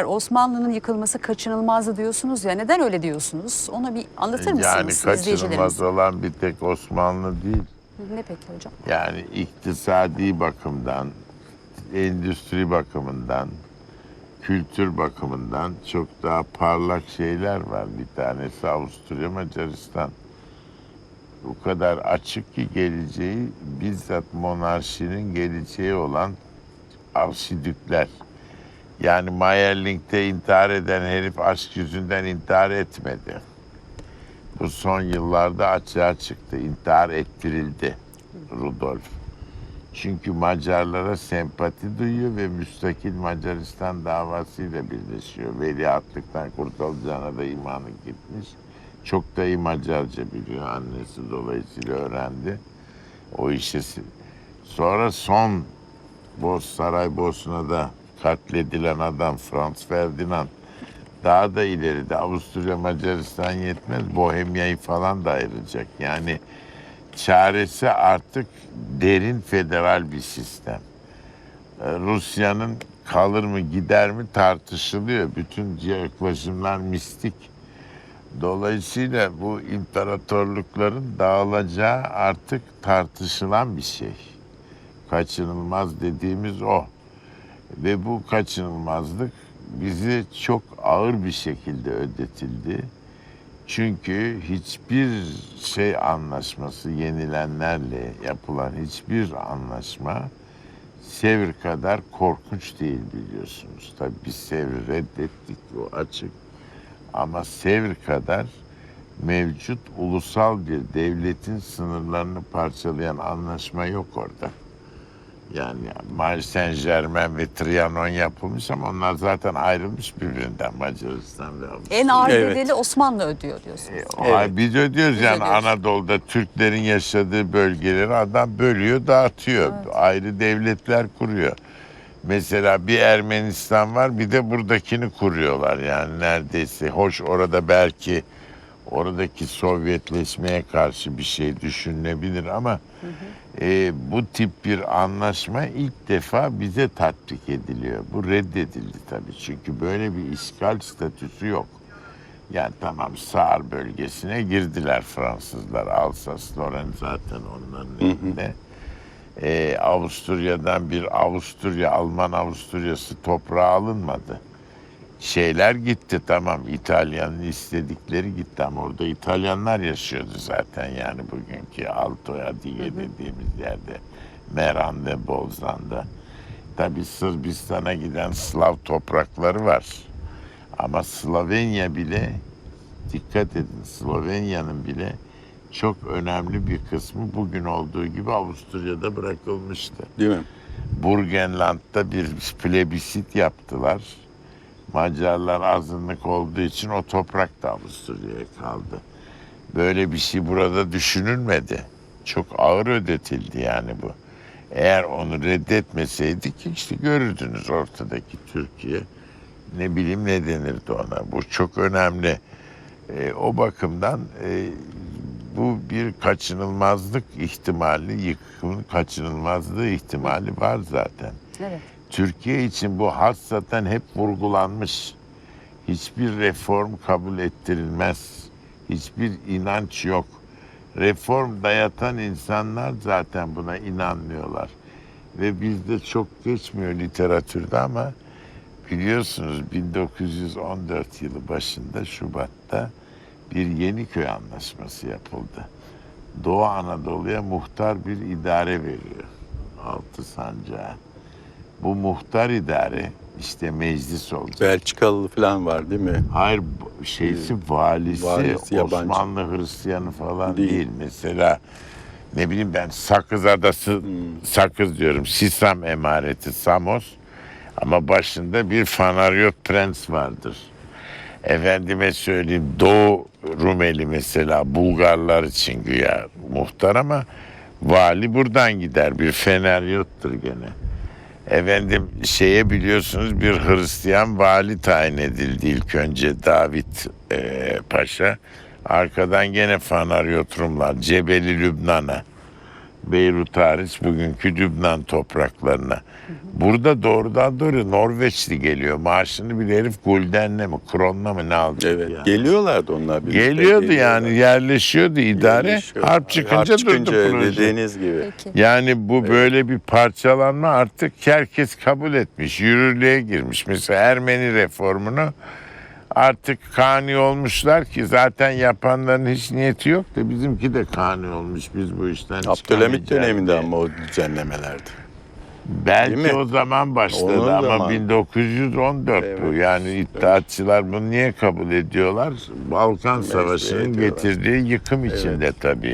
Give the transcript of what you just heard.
Osmanlı'nın yıkılması kaçınılmazdı diyorsunuz ya. Neden öyle diyorsunuz? Ona bir anlatır mısınız Yani izleyicilerimize? kaçınılmaz olan bir tek Osmanlı değil. Ne peki hocam? Yani iktisadi bakımdan, endüstri bakımından, kültür bakımından çok daha parlak şeyler var. Bir tanesi Avusturya Macaristan. O kadar açık ki geleceği bizzat monarşinin geleceği olan arşidükler. Yani Mayerling'de intihar eden herif aşk yüzünden intihar etmedi. Bu son yıllarda açığa çıktı. İntihar ettirildi Rudolf. Çünkü Macarlara sempati duyuyor ve müstakil Macaristan davasıyla birleşiyor. Veliahtlıktan kurtulacağına da imanı gitmiş. Çok da iyi Macarca biliyor. Annesi dolayısıyla öğrendi. O işi. Sonra son Boz Saray Bosna'da katledilen adam Franz Ferdinand daha da ileride Avusturya Macaristan yetmez Bohemya'yı falan da ayıracak. Yani çaresi artık derin federal bir sistem. Ee, Rusya'nın kalır mı gider mi tartışılıyor. Bütün yaklaşımlar mistik. Dolayısıyla bu imparatorlukların dağılacağı artık tartışılan bir şey. Kaçınılmaz dediğimiz o. Ve bu kaçınılmazlık bizi çok ağır bir şekilde ödetildi. Çünkü hiçbir şey anlaşması yenilenlerle yapılan hiçbir anlaşma Sevr kadar korkunç değil biliyorsunuz. Tabii biz Sevr'i reddettik o açık. Ama Sevr kadar mevcut ulusal bir devletin sınırlarını parçalayan anlaşma yok orada. Yani Paris Saint Germain ve Trianon yapılmış ama onlar zaten ayrılmış birbirinden Macaristan ve Avusturya. En ağır Evet. bedeli Osmanlı ödüyor diyorsunuz. E, o- Evet. Biz ödüyoruz Biz yani ödüyoruz. Anadolu'da Türklerin yaşadığı bölgeleri adam bölüyor, dağıtıyor. Ayrı devletler kuruyor. Mesela bir Ermenistan var bir de buradakini kuruyorlar yani neredeyse. Hoş orada belki oradaki Sovyetleşmeye karşı bir şey düşünülebilir ama e, bu tip bir anlaşma ilk defa bize tatbik ediliyor. Bu reddedildi tabii çünkü böyle bir işgal statüsü yok. Yani tamam Saar bölgesine girdiler Fransızlar. Alsas-Lorraine zaten onların elinde. Ee, Avusturya'dan bir Avusturya, Alman Avusturyası toprağı alınmadı. Şeyler gitti tamam İtalyan'ın istedikleri gitti ama orada İtalyanlar yaşıyordu zaten yani bugünkü Alto Adige dediğimiz yerde. Meran'da, Bolzan'da. Tabii Sırbistan'a giden Slav toprakları var. Ama Slovenya bile dikkat edin Slovenya'nın bile çok önemli bir kısmı bugün olduğu gibi Avusturya'da bırakılmıştı. Değil mi? Burgenland'da bir plebisit yaptılar. Macarlar azınlık olduğu için o toprak da Avusturya'ya kaldı. Böyle bir şey burada düşünülmedi. Çok ağır ödetildi yani bu. Eğer onu reddetmeseydik işte görürdünüz ortadaki Türkiye. Ne bileyim ne denirdi ona. Bu çok önemli. E, o bakımdan e, bu bir kaçınılmazlık ihtimali, yıkımın kaçınılmazlığı ihtimali var zaten. Evet. Türkiye için bu hassaten hep vurgulanmış. Hiçbir reform kabul ettirilmez. Hiçbir inanç yok. Reform dayatan insanlar zaten buna inanmıyorlar. Ve bizde çok geçmiyor literatürde ama biliyorsunuz 1914 yılı başında Şubat'ta bir Yeniköy Anlaşması yapıldı. Doğu Anadolu'ya muhtar bir idare veriyor. Altı sancağı. Bu muhtar idare işte meclis olacak. Belçikalı falan var değil mi? Hayır şeysi valisi, Valisi yabancı. Osmanlı Hristiyanı falan Değil. değil. Mesela ne bileyim ben Sakız Adası, Sakız diyorum Sisam emareti Samos ama başında bir Fanaryot Prens vardır. Efendime söyleyeyim Doğu Rumeli mesela Bulgarlar için güya muhtar ama vali buradan gider bir Feneryottur gene. Efendim şeye biliyorsunuz bir Hristiyan vali tayin edildi ilk önce David eee, Paşa. Arkadan gene Fanaryot Rumlar Cebeli Lübnan'a. Beyrut hariç bugünkü Lübnan topraklarına. Burada doğrudan doğru Norveçli geliyor. Maaşını bir herif guldenle mi, kronla mı ne alacak Evet. yani? Geliyorlardı onlar birlikte. Geliyordu geliyorlar. yani yerleşiyordu idare. Yerleşiyor. Harp çıkınca, Harp çıkınca durdu proje. dediğiniz gibi. Peki. Yani bu böyle bir parçalanma artık herkes kabul etmiş. Yürürlüğe girmiş. Mesela Ermeni reformunu artık kani olmuşlar ki zaten yapanların hiç niyeti yok da bizimki de kani olmuş. Biz bu işten Abdülhamit döneminde ama o düzenlemelerdi. Belki o zaman başladı Onun ama zaman. 1914 bu. Evet. Yani İttihatçılar bunu niye kabul ediyorlar? Balkan Savaşı'nın ediyorlar. getirdiği yıkım içinde tabii.